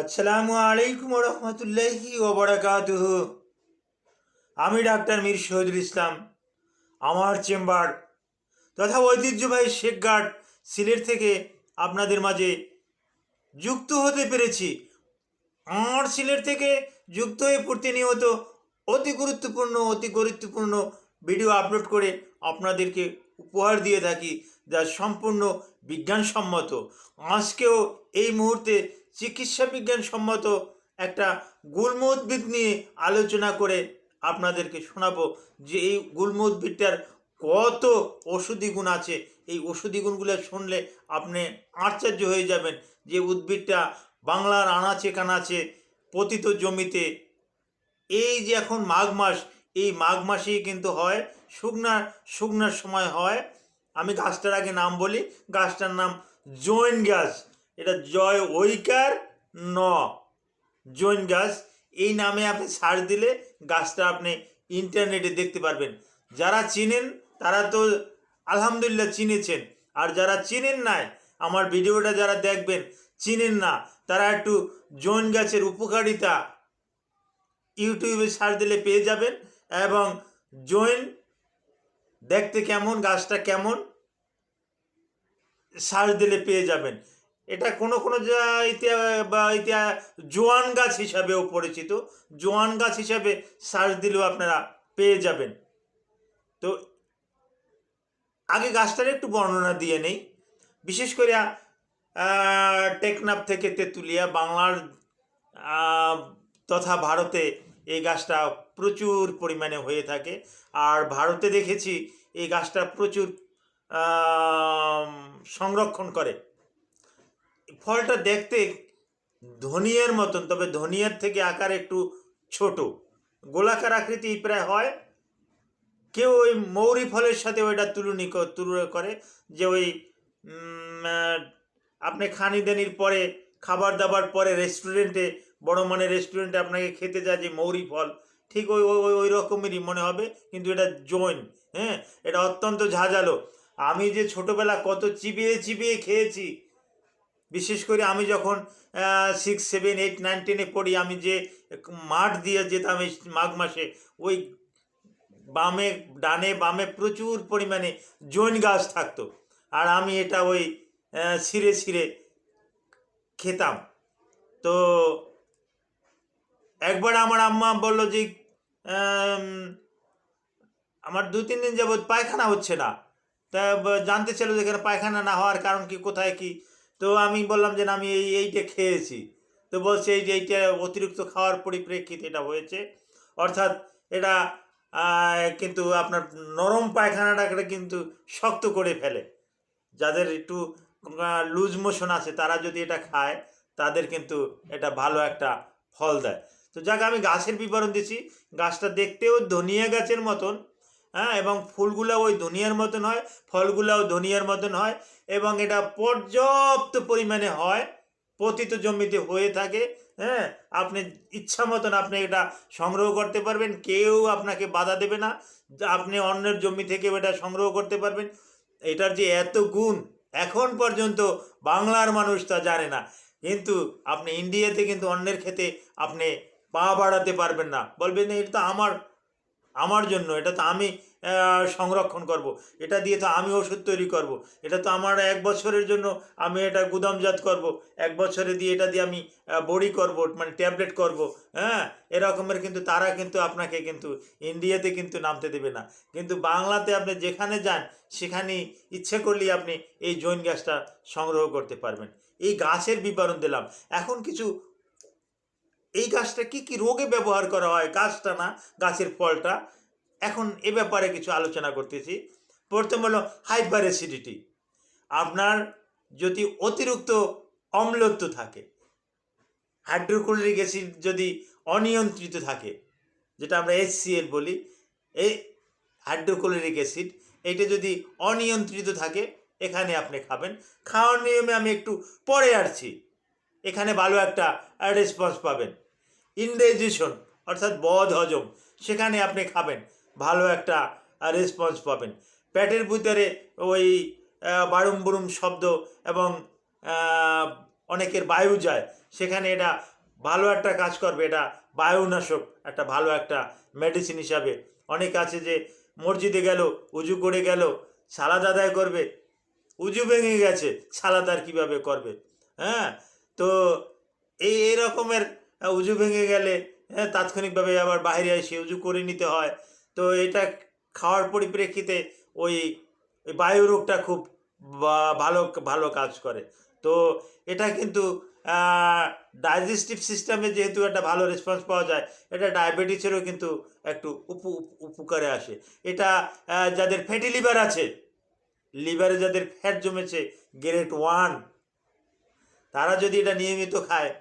আসসালামু আলাইকুম রহমতুল্লাহি ওবরাকাতুহ। আমি ডাক্তার মীর শহীদুল ইসলাম, আমার চেম্বার তথা ঐতিহ্যবাহী শেখঘাট সিলেট থেকে আপনাদের মাঝে যুক্ত হতে পেরেছি। আমার সিলেট থেকে যুক্ত হয়ে প্রতিনিয়ত অতি গুরুত্বপূর্ণ অতি গুরুত্বপূর্ণ ভিডিও আপলোড করে আপনাদেরকে উপহার দিয়ে থাকি, যা সম্পূর্ণ বিজ্ঞানসম্মত। আজকেও এই মুহূর্তে চিকিৎসা বিজ্ঞানসম্মত একটা গুল্ম উদ্ভিদ নিয়ে আলোচনা করে আপনাদেরকে শোনাবো যে এই গুল্ম উদ্ভিদটার কত ওষুধি গুণ আছে। এই ওষুধি গুণগুলো শুনলে আপনি আশ্চর্য হয়ে যাবেন যে উদ্ভিদটা বাংলার আনাচে কানাচে পতিত জমিতে। এই যে এখন মাঘ মাস, এই মাঘ মাসেই কিন্তু হয় শুকনার শুকনার সময় হয়। আমি গাছটার আগে নাম বলি, গাছটার নাম জৈন গাছ এটা জয় ঐকার ন। জৈন গাছ, এই নামে আপনি সার্চ দিলে গাছটা আপনি ইন্টারনেটে দেখতে পারবেন। যারা চিনেন, তারা তো আলহামদুলিল্লাহ চিনেছেন। আর যারা চিনেন নাই, আমার ভিডিওটা যারা দেখবেন, চিনেন না, তারা একটু জৈন গাছের উপকারিতা ইউটিউবে সার্চ দিলে পেয়ে যাবেন এবং জৈন দেখতে কেমন, গাছটা কেমন সার্চ দিলে পেয়ে যাবেন। এটা কোনো কোনো যা- ইতিহা- বা ইতিহাস জোয়ান গাছ হিসাবেও পরিচিত। জোয়ান গাছ হিসাবে সার্চ দিলেও আপনারা পেয়ে যাবেন। তো আগে গাছটার একটু বর্ণনা দিয়ে নেই। বিশেষ করে টেকনাফ থেকে তেঁতুলিয়া, বাংলার তথা ভারতে এই গাছটা প্রচুর পরিমাণে হয়ে থাকে। আর ভারতে দেখেছি, এই গাছটা প্রচুর সংরক্ষণ করে। ফলটা দেখতে ধনিয়ার মতন, তবে ধনিয়ার থেকে আকার একটু ছোট। গোলাকার আকৃতি প্রায় হয়। কেউ ওই মৌরি ফলের সাথে ওইটা তুলনি তুলনা করে যে ওই আপনি খানিদানির পরে, খাবার দাবার পরে রেস্টুরেন্টে বড় মানের রেস্টুরেন্টে আপনাকে খেতে যায় যে মৌরি ফল। ঠিক ওই ওই, ওই- ওই রকমেরই মনে হবে, কিন্তু এটা জৈন হ্যাঁ? এটা অত্যন্ত ঝাঁঝালো। আমি যে ছোটোবেলা কত চিবিয়ে চিবিয়ে খেয়েছি বিশেষ করে আমি যখন সিক্স সেভেন এইট নাইন টেনে পড়ি, আমি যে মাঠ দিয়ে যেতাম এই মাঘ মাসে, ওই বামে, ডানে, বামে প্রচুর পরিমাণে জৈন গাছ থাকতো। আর আমি এটা ওই ছিঁড়ে ছিঁড়ে খেতাম। তো একবার আমার আম্মা বলল যে আমার দু, তিন দিন যাবৎ পায়খানা হচ্ছে না। তা, জানতে চাইলো যে এখানে পায়খানা না হওয়ার কারণ কি, কোথায় কি? তো আমি বললাম যে না, আমি এই এইটা খেয়েছি। তো বলছে এই যে এইটা অতিরিক্ত খাওয়ার পরিপ্রেক্ষিতে এটা হয়েছে। অর্থাৎ এটা কিন্তু আপনার নরম পায়খানাটাকে কিন্তু শক্ত করে ফেলে। যাদের একটু লুজ মোশন আছে, তারা যদি এটা খায়, তাদের কিন্তু এটা ভালো একটা ফল দেয়। তো যাক, আমি গাছের বিবরণ দিছি গাছটা দেখতেও ধনিয়া গাছের মতন হ্যাঁ এবং ফুলগুলো ওই ধনিয়ার মতন হয়, ফলগুলোও ধনিয়ার মতন হয়। এবং এটা পর্যাপ্ত পরিমাণে হয়, পতিত জমিতে হয়ে থাকে হ্যাঁ? আপনি ইচ্ছা মতন আপনি এটা সংগ্রহ করতে পারবেন, কেউ আপনাকে বাধা দেবে না, আপনি অন্যের জমি থেকে এটা সংগ্রহ করতে পারবেন। এটার যে এত গুণ, এখন পর্যন্ত বাংলার মানুষ তা জানে না। কিন্তু আপনি ইন্ডিয়াতে কিন্তু অন্যের ক্ষেতে আপনি পা বাড়াতে পারবেন না। বলবেন এটা তো আমার আমার জন্য, এটা তো আমি সংরক্ষণ করব। এটা দিয়ে তো আমি ওষুধ তৈরি করব। এটা তো আমার এক বছরের জন্য আমি এটা গুদামজাত করব। এক বছরে দিয়ে এটা দিয়ে আমি বড়ি করব মানে ট্যাবলেট করব হ্যাঁ এরকমের কিন্তু, তারা কিন্তু আপনাকে কিন্তু ইন্ডিয়াতে কিন্তু নামতে দেবে না কিন্তু বাংলাতে আপনি যেখানে যান, সেখানেই ইচ্ছে করলেই আপনি এই জৈন গ্যাসটা সংগ্রহ করতে পারবেন এই গাছের বিবরণ দিলাম এখন কিছু এই গাছটা কি কি রোগে ব্যবহার করা হয়? গাছটা না, গাছের ফলটা? এখন এ ব্যাপারে কিছু আলোচনা করতেছি। প্রথম হলো হাইপার অ্যাসিডিটি। আপনার যদি অতিরিক্ত অম্লত্ব থাকে, হাইড্রোক্লোরিক অ্যাসিড যদি অনিয়ন্ত্রিত থাকে, যেটা আমরা এইচসিএল বলি, এই হাইড্রোক্লোরিক অ্যাসিড এইটা যদি অনিয়ন্ত্রিত থাকে, এখানে আপনি খাবেন। খাওয়ার নিয়মে আমি একটু পরে আসছি। এখানে ভালো একটা রেসপন্স পাবেন। ইনডাইজেশন অর্থাৎ বদ হজম সেখানে আপনি খাবেন ভালো একটা রেসপন্স পাবেন। পেটের ভিতরে ওই আহ, বাড়ুম বুড়ুম শব্দ এবং অনেকের বায়ু যায় সেখানে এটা ভালো একটা কাজ করবে এটা বায়ুনাশক একটা ভালো একটা মেডিসিন হিসাবে। অনেক আছে যে মসজিদে গেল উজু করে গেল সালাদ আদায় করবে উজু ভেঙে গেছে সালাদ আর কীভাবে করবে? হ্যাঁ তো এই এই রকমের আহ, উজু ভেঙে গেলে হ্যাঁ তাৎক্ষণিকভাবে আবার বাইরে এসে উজু করে নিতে হয়। তো এটা খাওয়ার পরিপ্রেক্ষিতে ওই বায়ু রোগটা খুব ভালো ভালো কাজ করে। তো এটা কিন্তু ডাইজেস্টিভ সিস্টেমে যেহেতু একটা ভালো রেসপন্স পাওয়া যায়, এটা ডায়াবেটিসেরও কিন্তু একটু উপ- উপকারে আসে। এটা যাদের ফ্যাটি লিভার আছে লিভারে যাদের ফ্যাট জমেছে গ্রেড ওয়ান তারা যদি এটা নিয়মিত খায়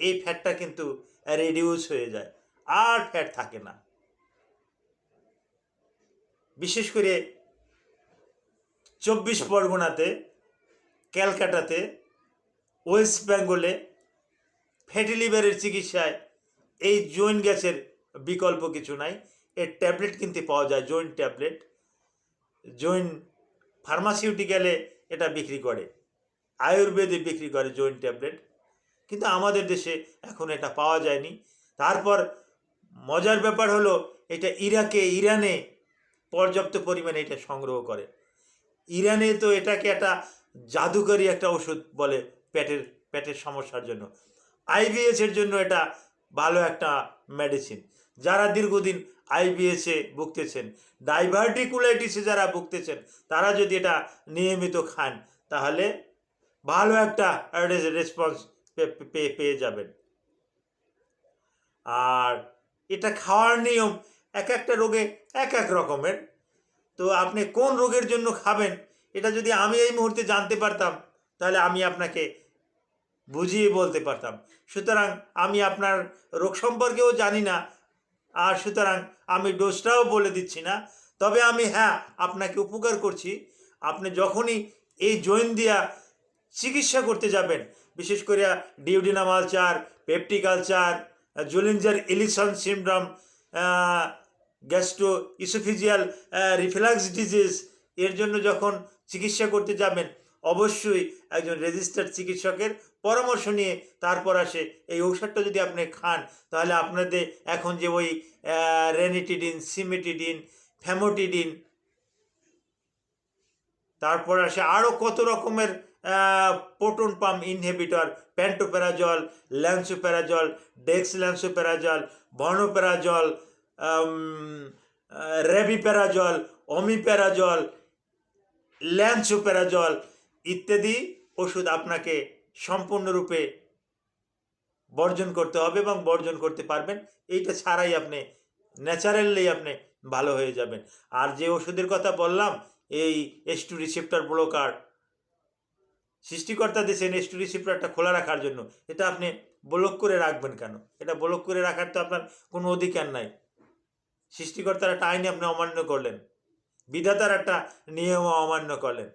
এই ফ্যাটটা কিন্তু রিডিউস হয়ে যায়। আর ফ্যাট থাকে না। বিশেষ করে চব্বিশ পরগনাতে, ক্যালকাটাতে, ওয়েস্ট বেঙ্গলে ফ্যাটি লিভারের চিকিৎসায় এই জয়েন্ট গ্যাসের বিকল্প কিছু নাই। এর ট্যাবলেট কিনতে পাওয়া যায়, জয়েন্ট ট্যাবলেট। জয়েন্ট ফার্মাসিউটিক্যালে এটা বিক্রি করে। আয়ুর্বেদে বিক্রি করে জয়েন্ট ট্যাবলেট। কিন্তু আমাদের দেশে এখন এটা পাওয়া যায়নি। তারপর মজার ব্যাপার হলো, এটা ইরাকে, ইরানে পর্যাপ্ত পরিমাণে এটা সংগ্রহ করে। ইরানে তো এটাকে একটা জাদুকরী একটা ওষুধ বলে পেটের পেটের সমস্যার জন্য। আইবিএস এর জন্য এটা ভালো একটা মেডিসিন যারা দীর্ঘদিন আইবিএসে ভুগতেছেন ডাইভার্টিকুলাইটিসে যারা ভুগতেছেন, তারা যদি এটা নিয়মিত খান, তাহলে ভালো একটা রেসপন্স পেয়ে যাবেন। আর এটা খাওয়ার নিয়ম এক একটা রোগে এক এক রকমের। তো আপনি কোন রোগের জন্য খাবেন, এটা যদি আমি এই মুহূর্তে জানতে পারতাম, তাহলে আমি আপনাকে বুঝিয়ে বলতে পারতাম। সুতরাং আমি আপনার রোগ সম্পর্কেও জানি না, আর সুতরাং আমি ডোজটাও বলে দিচ্ছি না। তবে আমি হ্যাঁ আপনাকে উপকার করছি। আপনি যখনই এই জৈন দিয়া চিকিৎসা করতে যাবেন বিশেষ করে duodenum ulcer peptic ulcer Zollinger Ellison syndrome gastro oesophageal reflux disease, এর জন্য যখন চিকিৎসা করতে যাবেন, অবশ্যই একজন রেজিস্টার্ড চিকিৎসকের পরামর্শ নিয়ে তারপর আসে। এই ঔষধটা যদি আপনি খান, তাহলে আপনাদের এখন যে ওই রেনিটিডিন, সিমেটিডিন, ফ্যামোটিডিন, তারপর আসে আরও কত রকমের proton pump inhibitor pantoprazole lansoprazole dexlansoprazole বর্নোপ্যারাজল rabeprazole omeprazole lansoprazole ইত্যাদি ওষুধ আপনাকে সম্পূর্ণরূপে বর্জন করতে হবে এবং বর্জন করতে পারবেন। এইটা ছাড়াই আপনি ন্যাচারালি আপনি ভালো হয়ে যাবেন। আর যে ওষুধের কথা বললাম, এই এস টু রিসেপ্টার ব্লকার সৃষ্টিকর্তা দিয়েছেন এস টু রিসেপ্টারটা খোলা রাখার জন্য, এটা আপনি ব্লক করে রাখবেন কেন? এটা ব্লক করে রাখার তো আপনার কোনো অধিকার নাই। সৃষ্টিকর্তার একটা আইনে আপনি অমান্য করলেন। বিধাতার একটা নিয়ম অমান্য করলেন।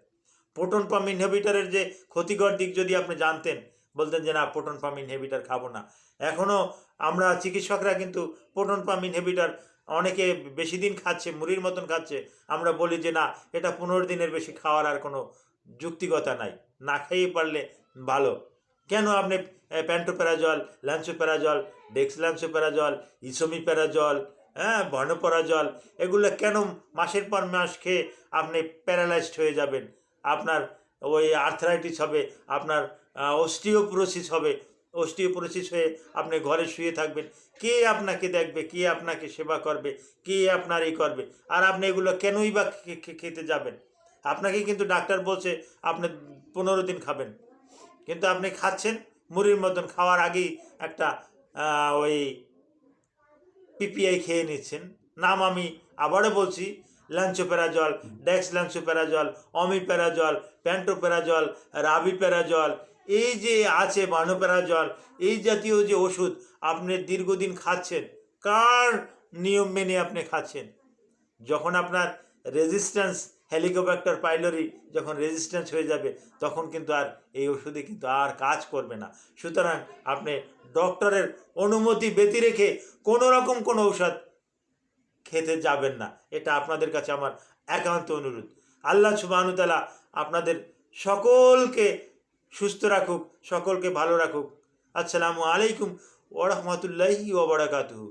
প্রোটন পাম্প ইনহিবিটারের যে ক্ষতিকর দিক যদি আপনি জানতেন, বলতেন যে না প্রোটন পাম্প ইনহিবিটার খাব না। এখনও আমরা চিকিৎসকরা কিন্তু প্রোটন পাম্প ইনহিবিটার অনেকে বেশি দিন খাচ্ছে, মুড়ির মতন খাচ্ছে। আমরা বলি যে না, এটা পনেরো দিনের বেশি খাওয়ার আর কোনো যুক্তিকতা নাই। না খেয়ে পারলে ভালো। কেন আপনি প্যান্টো প্যারাজল প্যান্টোপ্যারাজল ল্যান্সোপ্যারাজল ডেক্স ল্যান্সোপ্যারাজল ইসোমিপ্যারাজল হ্যাঁ বর্ণপরাজল, এগুলো কেন মাসের পর মাস খেয়ে আপনি প্যারালাইজড হয়ে যাবেন? আপনার ওই আর্থরাইটিস হবে, আপনার অস্টিওপ্রোসিস হবে। অস্টিওপ্রোসিস হয়ে আপনি ঘরে শুয়ে থাকবেন। কে আপনাকে দেখবে, কে আপনাকে সেবা করবে, কে আপনার এই করবে? আর আপনি এগুলো কেনই বা খেতে যাবেন? আপনাকে কিন্তু ডাক্তার বলছে, আপনি পনেরো দিন খাবেন। কিন্তু আপনি খাচ্ছেন, মুড়ির মতন খাওয়ার আগেই একটা ওই পিপিআই খেয়ে নিচ্ছেন। নাম আমি আবারও বলছি ল্যান্সোপ্যারাজল ডেক্স ল্যান্সোপ্যারাজল অমিপ্যারাজল প্যান্টোপ্যারাজল রাবিপ্যারাজল এই যে আছে বানোপ্যারাজল এই জাতীয় যে ওষুধ আপনি দীর্ঘদিন খাচ্ছেন, কার নিয়ম মেনে আপনি খাচ্ছেন? যখন আপনার রেজিস্ট্যান্স হেলিকোব্যাক্টার পাইলরি যখন রেজিস্ট্যান্স হয়ে যাবে, তখন কিন্তু আর এই ওষুধে কিন্তু আর কাজ করবে না। সুতরাং আপনি ডক্টরের অনুমতি ব্যতি রেখে কোনো রকম কোনো ঔষধ খেতে যাবেন না। এটা আপনাদের কাছে আমার একান্ত অনুরোধ। আল্লাহ সুবাহনুতালা আপনাদের সকলকে সুস্থ রাখুক, সকলকে ভালো রাখুক। আসসালামু আলাইকুম ওরহমতুল্লাহি ওবরাকাতুহু